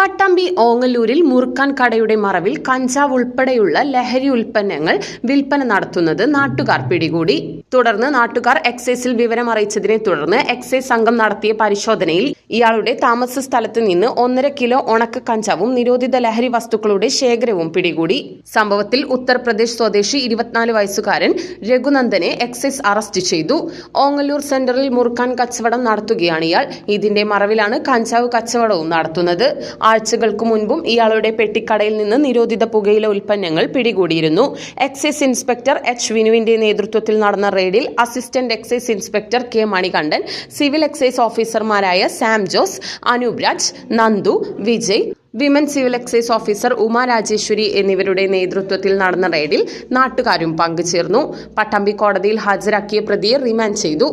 Pattambi ഓങ്ങല്ലൂരിൽ മുറുക്കാൻ കടയുടെ മറവിൽ കഞ്ചാവ് ഉൾപ്പെടെയുള്ള ലഹരി ഉൽപ്പന്നങ്ങൾ വിൽപ്പന നടത്തുന്നത് നാട്ടുകാർ പിടികൂടി. തുടർന്ന് നാട്ടുകാർ എക്സൈസിൽ വിവരം അറിയിച്ചതിനെ തുടർന്ന് എക്സൈസ് സംഘം നടത്തിയ പരിശോധനയിൽ ഇയാളുടെ താമസ സ്ഥലത്ത് നിന്ന് ഒന്നര കിലോ ഉണക്ക കഞ്ചാവും നിരോധിത ലഹരി വസ്തുക്കളുടെ ശേഖരവും പിടികൂടി. സംഭവത്തിൽ ഉത്തർപ്രദേശ് സ്വദേശി ഇരുപത്തിനാല് വയസ്സുകാരൻ രഘുനന്ദനെ എക്സൈസ് അറസ്റ്റ് ചെയ്തു. ഓങ്ങല്ലൂർ സെന്ററിൽ മുറുക്കാൻ കച്ചവടം നടത്തുകയാണ് ഇയാൾ. ഇതിന്റെ മറവിലാണ് കഞ്ചാവ് കച്ചവടവും നടത്തുന്നത്. ആഴ്ചകൾക്ക് മുൻപും ഇയാളുടെ പെട്ടിക്കടയിൽ നിന്ന് നിരോധിത പുകയില ഉൽപ്പന്നങ്ങൾ പിടികൂടിയിരുന്നു. എക്സൈസ് ഇൻസ്പെക്ടർ എച്ച് വിനുവിന്റെ നേതൃത്വത്തിൽ നടന്ന റെയ്ഡിൽ assistant excise inspector K Manikandan civil excise ഓഫീസർമാരായ Sam Jose Anoop Raj Nandu Vijay women civil excise officer Uma Rajeswari എന്നിവരുടെ നേതൃത്വത്തിൽ നടന്ന റെയ്ഡിൽ നാട്ടുകാരും പങ്കുചേർന്നു. പട്ടാമ്പി കോടതിയിൽ ഹാജരാക്കിയ പ്രതിയെ റിമാൻഡ് ചെയ്തു.